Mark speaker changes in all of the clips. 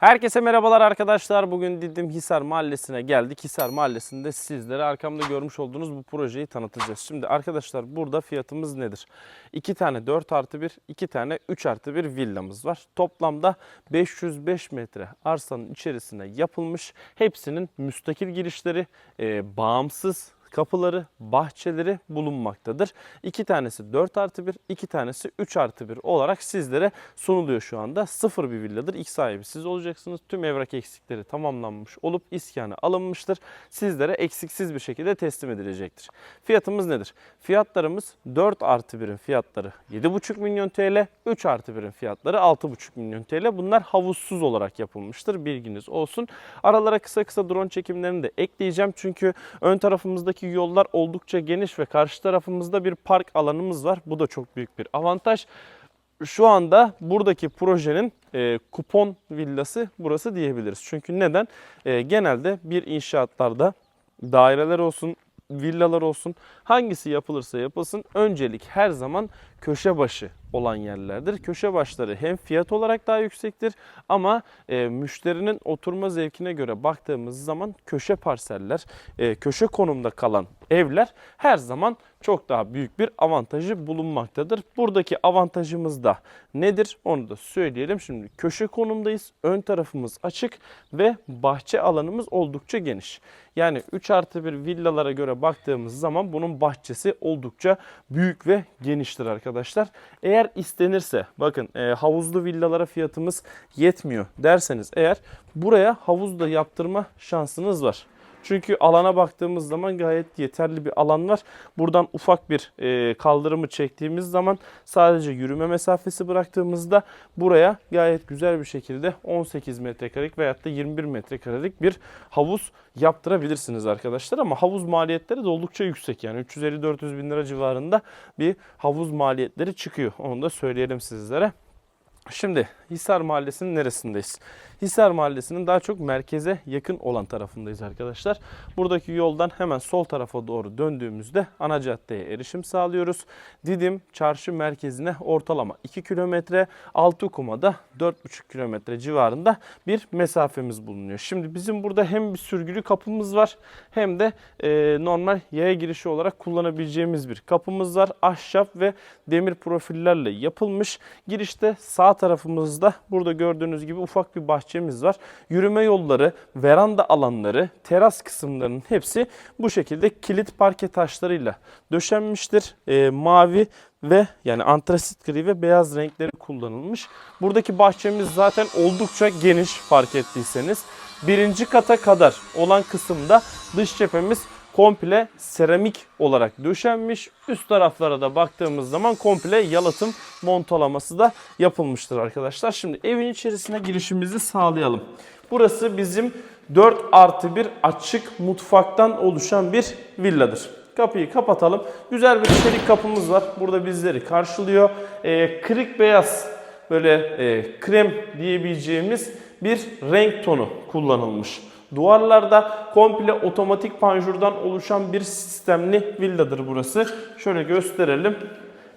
Speaker 1: Herkese merhabalar arkadaşlar. Bugün Didim Hisar Mahallesi'ne geldik. Hisar Mahallesi'nde sizlere arkamda görmüş olduğunuz bu projeyi tanıtacağız. Şimdi arkadaşlar burada fiyatımız nedir? 2 tane 4 artı 1, 2 tane 3 artı 1 villamız var. Toplamda 505 metre arsanın içerisine yapılmış. Hepsinin müstakil girişleri, e, bağımsız kapıları, bahçeleri bulunmaktadır. İki tanesi 4 artı 1, iki tanesi 3 artı 1 olarak sizlere sunuluyor şu anda. Sıfır bir villadır. İlk sahibi siz olacaksınız. Tüm evrak eksikleri tamamlanmış olup iskanı alınmıştır. Sizlere eksiksiz bir şekilde teslim edilecektir. Fiyatımız nedir? Fiyatlarımız 4 artı 1'in fiyatları 7,5 milyon TL, 3 artı 1'in fiyatları 6,5 milyon TL. Bunlar havuzsuz olarak yapılmıştır. Bilginiz olsun. Aralara kısa kısa drone çekimlerini de ekleyeceğim. Çünkü ön tarafımızdaki yollar oldukça geniş ve karşı tarafımızda bir park alanımız var. Bu da çok büyük bir avantaj. Şu anda buradaki projenin e, kupon villası burası diyebiliriz. Çünkü neden? E, genelde bir inşaatlarda daireler olsun, villalar olsun hangisi yapılırsa yapılsın öncelik her zaman köşe başı olan yerlerdir. Köşe başları hem fiyat olarak daha yüksektir ama e, müşterinin oturma zevkine göre baktığımız zaman köşe parseller, e, köşe konumda kalan evler her zaman çok daha büyük bir avantajı bulunmaktadır. Buradaki avantajımız da nedir? Onu da söyleyelim. Şimdi köşe konumdayız. Ön tarafımız açık ve bahçe alanımız oldukça geniş. Yani 3 artı 1 villalara göre baktığımız zaman bunun bahçesi oldukça büyük ve geniştir arkadaşlar. Eğer istenirse bakın e, havuzlu villalara fiyatımız yetmiyor derseniz eğer buraya havuz da yaptırma şansınız var. Çünkü alana baktığımız zaman gayet yeterli bir alan var. Buradan ufak bir e, kaldırımı çektiğimiz zaman sadece yürüme mesafesi bıraktığımızda buraya gayet güzel bir şekilde 18 metrekarelik veyahut da 21 metrekarelik bir havuz yaptırabilirsiniz arkadaşlar. Ama havuz maliyetleri de oldukça yüksek yani 350-400 bin lira civarında bir havuz maliyetleri çıkıyor. Onu da söyleyelim sizlere. Şimdi Hisar Mahallesi'nin neresindeyiz? Hisar Mahallesi'nin daha çok merkeze yakın olan tarafındayız arkadaşlar. Buradaki yoldan hemen sol tarafa doğru döndüğümüzde ana caddeye erişim sağlıyoruz. Didim çarşı merkezine ortalama 2 kilometre, Altıkuma'da 4,5 kilometre civarında bir mesafemiz bulunuyor. Şimdi bizim burada hem bir sürgülü kapımız var hem de e, normal yaya girişi olarak kullanabileceğimiz bir kapımız var. Ahşap ve demir profillerle yapılmış. Girişte sağ tarafımızda burada gördüğünüz gibi ufak bir bahçemiz var. Yürüme yolları, veranda alanları, teras kısımlarının hepsi bu şekilde kilit parke taşlarıyla döşenmiştir. E, mavi ve yani antrasit gri ve beyaz renkleri kullanılmış. Buradaki bahçemiz zaten oldukça geniş fark ettiyseniz. Birinci kata kadar olan kısımda dış cephemiz komple seramik olarak döşenmiş. Üst taraflara da baktığımız zaman komple yalıtım montalaması da yapılmıştır arkadaşlar. Şimdi evin içerisine girişimizi sağlayalım. Burası bizim 4 artı 1 açık mutfaktan oluşan bir villadır. Kapıyı kapatalım. Güzel bir çelik kapımız var. Burada bizleri karşılıyor. Ee, kırık beyaz böyle e, krem diyebileceğimiz bir renk tonu kullanılmış. Duvarlarda komple otomatik panjurdan oluşan bir sistemli villadır burası. Şöyle gösterelim.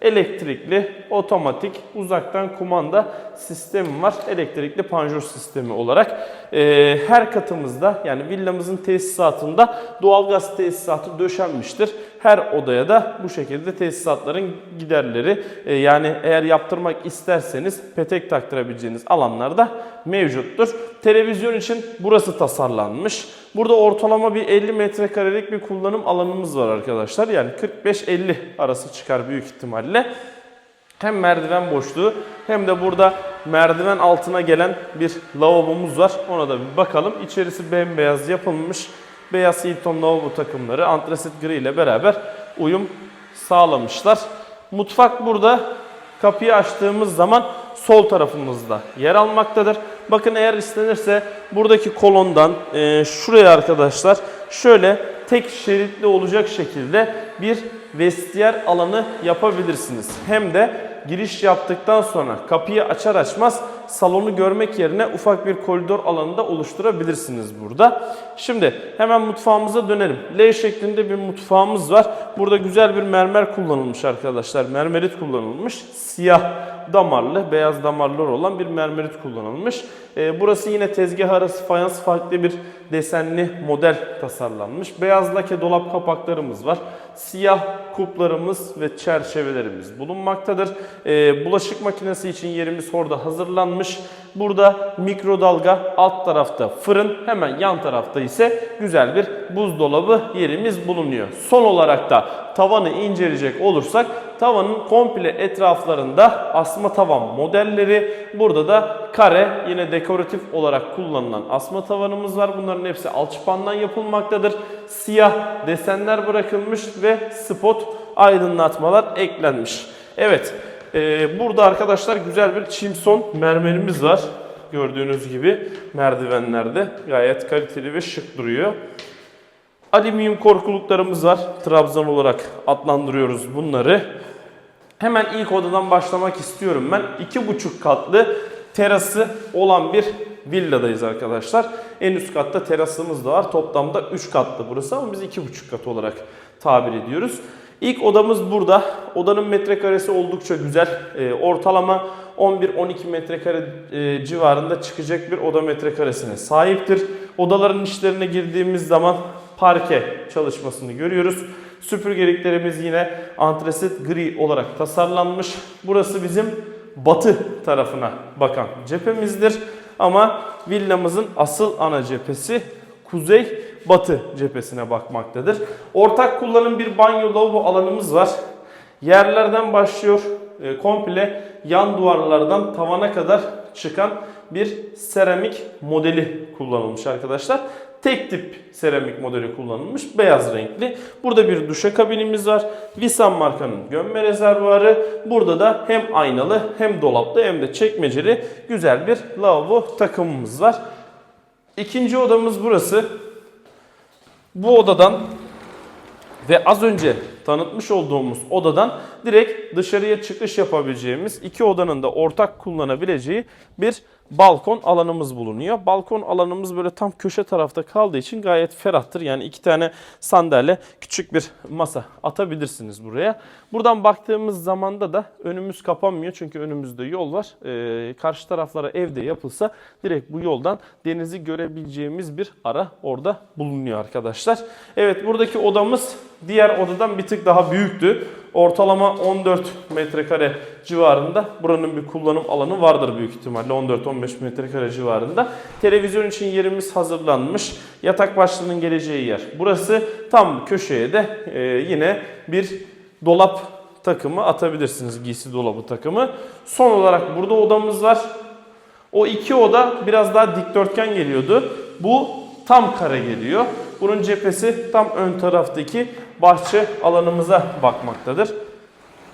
Speaker 1: Elektrikli, otomatik, uzaktan kumanda sistemi var. Elektrikli panjur sistemi olarak. Ee, her katımızda yani villamızın tesisatında doğalgaz tesisatı döşenmiştir. Her odaya da bu şekilde tesisatların giderleri e, yani eğer yaptırmak isterseniz petek taktırabileceğiniz alanlarda mevcuttur. Televizyon için burası tasarlanmış. Burada ortalama bir 50 metrekarelik bir kullanım alanımız var arkadaşlar. Yani 45-50 arası çıkar büyük ihtimalle. Hem merdiven boşluğu hem de burada merdiven altına gelen bir lavabomuz var. Ona da bir bakalım. İçerisi bembeyaz yapılmış. Beyaz Hilton lavabo takımları antrasit gri ile beraber uyum sağlamışlar. Mutfak burada. Kapıyı açtığımız zaman sol tarafımızda yer almaktadır. Bakın eğer istenirse buradaki kolondan e, şuraya arkadaşlar şöyle tek şeritli olacak şekilde bir vestiyer alanı yapabilirsiniz. Hem de giriş yaptıktan sonra kapıyı açar açmaz salonu görmek yerine ufak bir koridor alanında oluşturabilirsiniz burada. Şimdi hemen mutfağımıza dönelim. L şeklinde bir mutfağımız var. Burada güzel bir mermer kullanılmış arkadaşlar. Mermerit kullanılmış. Siyah damarlı, beyaz damarlar olan bir mermerit kullanılmış. Ee, burası yine tezgah arası fayans farklı bir desenli model tasarlanmış. Beyaz lake dolap kapaklarımız var. Siyah kuplarımız ve çerçevelerimiz bulunmaktadır. Ee, bulaşık makinesi için yerimiz orada hazırlanmış. Burada mikrodalga, alt tarafta fırın, hemen yan tarafta ise güzel bir buzdolabı yerimiz bulunuyor. Son olarak da tavanı inceleyecek olursak tavanın komple etraflarında asma tavan modelleri. Burada da kare yine dekoratif olarak kullanılan asma tavanımız var. Bunların hepsi alçıpandan yapılmaktadır. Siyah desenler bırakılmış ve spot aydınlatmalar eklenmiş. Evet e, burada arkadaşlar güzel bir çimson mermerimiz var. Gördüğünüz gibi merdivenlerde gayet kaliteli ve şık duruyor. Alüminyum korkuluklarımız var. Trabzan olarak adlandırıyoruz bunları. Hemen ilk odadan başlamak istiyorum ben. iki buçuk katlı terası olan bir villadayız arkadaşlar. En üst katta terasımız da var. Toplamda 3 katlı burası ama biz iki buçuk kat olarak tabir ediyoruz. İlk odamız burada. Odanın metrekaresi oldukça güzel. Ee, ortalama 11-12 metrekare e, civarında çıkacak bir oda metrekaresine sahiptir. Odaların içlerine girdiğimiz zaman parke çalışmasını görüyoruz. Süpürgeliklerimiz yine antresit gri olarak tasarlanmış. Burası bizim batı tarafına bakan cephemizdir. Ama villamızın asıl ana cephesi kuzey batı cephesine bakmaktadır. Ortak kullanım bir banyo lavabo alanımız var. Yerlerden başlıyor e, komple yan duvarlardan tavana kadar çıkan bir seramik modeli kullanılmış arkadaşlar. Tek tip seramik modeli kullanılmış. Beyaz renkli. Burada bir duşakabinimiz var. Visan markanın gömme rezervuarı. Burada da hem aynalı hem dolaplı hem de çekmeceli güzel bir lavabo takımımız var. İkinci odamız burası. Bu odadan ve az önce tanıtmış olduğumuz odadan direkt dışarıya çıkış yapabileceğimiz iki odanın da ortak kullanabileceği bir balkon alanımız bulunuyor. Balkon alanımız böyle tam köşe tarafta kaldığı için gayet ferahtır. Yani iki tane sandalye, küçük bir masa atabilirsiniz buraya. Buradan baktığımız zamanda da önümüz kapanmıyor çünkü önümüzde yol var. Ee, karşı taraflara evde yapılsa direkt bu yoldan denizi görebileceğimiz bir ara orada bulunuyor arkadaşlar. Evet buradaki odamız diğer odadan bir tık daha büyüktü. Ortalama 14 metrekare civarında buranın bir kullanım alanı vardır büyük ihtimalle 14-15 metrekare civarında. Televizyon için yerimiz hazırlanmış. Yatak başlığının geleceği yer. Burası tam köşeye de e, yine bir dolap takımı atabilirsiniz. Giysi dolabı takımı. Son olarak burada odamız var. O iki oda biraz daha dikdörtgen geliyordu. Bu tam kare geliyor. Bunun cephesi tam ön taraftaki bahçe alanımıza bakmaktadır.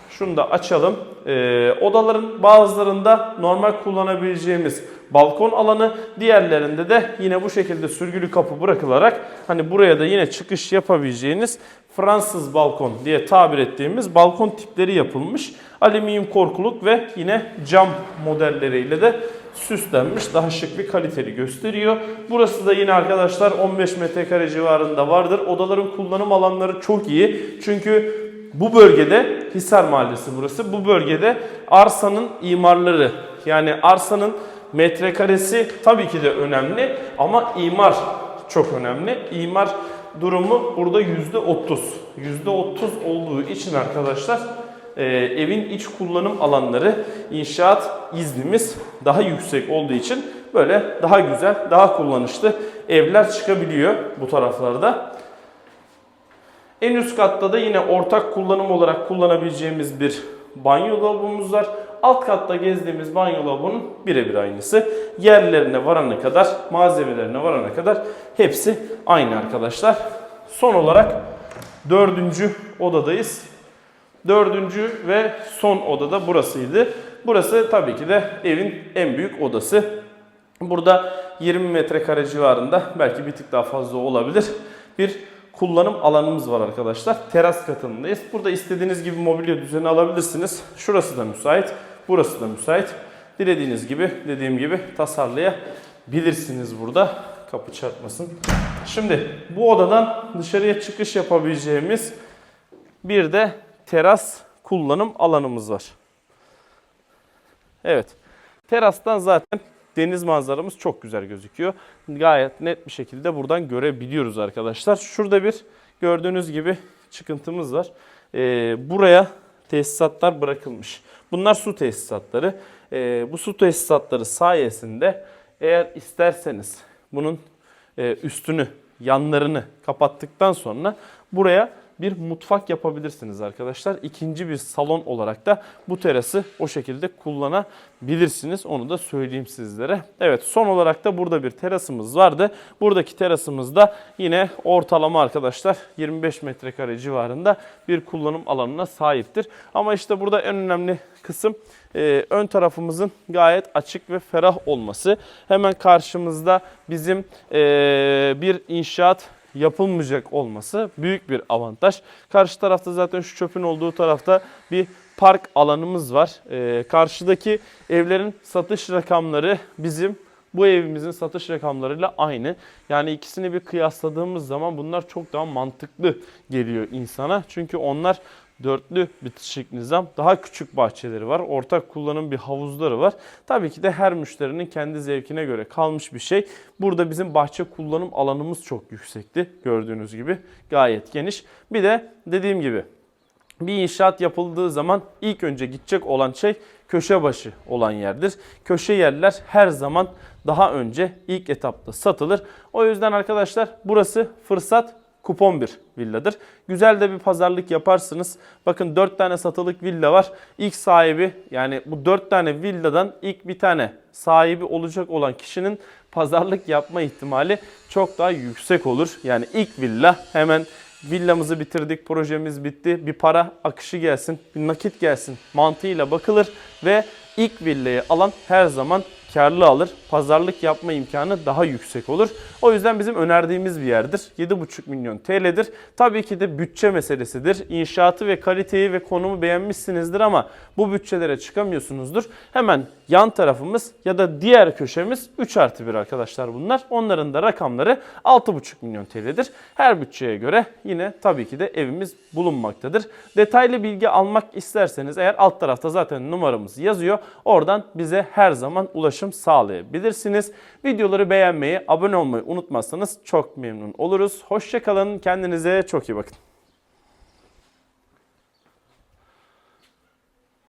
Speaker 1: Şunu da açalım. Ee, odaların bazılarında normal kullanabileceğimiz balkon alanı, diğerlerinde de yine bu şekilde sürgülü kapı bırakılarak hani buraya da yine çıkış yapabileceğiniz Fransız balkon diye tabir ettiğimiz balkon tipleri yapılmış. Alüminyum korkuluk ve yine cam modelleriyle de süslenmiş. Daha şık bir kaliteli gösteriyor. Burası da yine arkadaşlar 15 metrekare civarında vardır. Odaların kullanım alanları çok iyi. Çünkü bu bölgede Hisar Mahallesi burası. Bu bölgede arsanın imarları yani arsanın metrekaresi tabii ki de önemli ama imar çok önemli. İmar durumu burada yüzde otuz. Yüzde otuz olduğu için arkadaşlar e, evin iç kullanım alanları inşaat iznimiz daha yüksek olduğu için böyle daha güzel, daha kullanışlı evler çıkabiliyor bu taraflarda. En üst katta da yine ortak kullanım olarak kullanabileceğimiz bir banyo lavabomuz var. Alt katta gezdiğimiz banyo lavabonun birebir aynısı. Yerlerine varana kadar, malzemelerine varana kadar hepsi aynı arkadaşlar. Son olarak dördüncü odadayız. Dördüncü ve son odada burasıydı. Burası tabii ki de evin en büyük odası. Burada 20 metrekare civarında belki bir tık daha fazla olabilir. Bir kullanım alanımız var arkadaşlar. Teras katındayız. Burada istediğiniz gibi mobilya düzeni alabilirsiniz. Şurası da müsait. Burası da müsait. Dilediğiniz gibi dediğim gibi tasarlayabilirsiniz burada. Kapı çarpmasın. Şimdi bu odadan dışarıya çıkış yapabileceğimiz bir de teras kullanım alanımız var. Evet. Terastan zaten deniz manzaramız çok güzel gözüküyor. Gayet net bir şekilde buradan görebiliyoruz arkadaşlar. Şurada bir gördüğünüz gibi çıkıntımız var. Ee, buraya tesisatlar bırakılmış. Bunlar su tesisatları. Ee, bu su tesisatları sayesinde eğer isterseniz bunun e, üstünü, yanlarını kapattıktan sonra buraya bir mutfak yapabilirsiniz arkadaşlar. İkinci bir salon olarak da bu terası o şekilde kullanabilirsiniz. Onu da söyleyeyim sizlere. Evet son olarak da burada bir terasımız vardı. Buradaki terasımızda yine ortalama arkadaşlar 25 metrekare civarında bir kullanım alanına sahiptir. Ama işte burada en önemli kısım e, ön tarafımızın gayet açık ve ferah olması. Hemen karşımızda bizim e, bir inşaat yapılmayacak olması büyük bir avantaj. Karşı tarafta zaten şu çöpün olduğu tarafta bir park alanımız var. Ee, karşıdaki evlerin satış rakamları bizim bu evimizin satış rakamlarıyla aynı. Yani ikisini bir kıyasladığımız zaman bunlar çok daha mantıklı geliyor insana. Çünkü onlar dörtlü bitişik nizam. Daha küçük bahçeleri var. Ortak kullanım bir havuzları var. Tabii ki de her müşterinin kendi zevkine göre kalmış bir şey. Burada bizim bahçe kullanım alanımız çok yüksekti. Gördüğünüz gibi gayet geniş. Bir de dediğim gibi bir inşaat yapıldığı zaman ilk önce gidecek olan şey köşe başı olan yerdir. Köşe yerler her zaman daha önce ilk etapta satılır. O yüzden arkadaşlar burası fırsat kupon bir villadır. Güzel de bir pazarlık yaparsınız. Bakın 4 tane satılık villa var. İlk sahibi yani bu 4 tane villadan ilk bir tane sahibi olacak olan kişinin pazarlık yapma ihtimali çok daha yüksek olur. Yani ilk villa hemen villamızı bitirdik, projemiz bitti. Bir para akışı gelsin, bir nakit gelsin mantığıyla bakılır ve ilk villayı alan her zaman karlı alır. Pazarlık yapma imkanı daha yüksek olur. O yüzden bizim önerdiğimiz bir yerdir. 7,5 milyon TL'dir. Tabii ki de bütçe meselesidir. İnşaatı ve kaliteyi ve konumu beğenmişsinizdir ama bu bütçelere çıkamıyorsunuzdur. Hemen yan tarafımız ya da diğer köşemiz 3 artı 1 arkadaşlar bunlar. Onların da rakamları 6,5 milyon TL'dir. Her bütçeye göre yine tabii ki de evimiz bulunmaktadır. Detaylı bilgi almak isterseniz eğer alt tarafta zaten numaramız yazıyor. Oradan bize her zaman ulaşım sağlayabilirsiniz. Videoları beğenmeyi, abone olmayı unutmazsanız çok memnun oluruz. Hoşçakalın. Kendinize çok iyi bakın.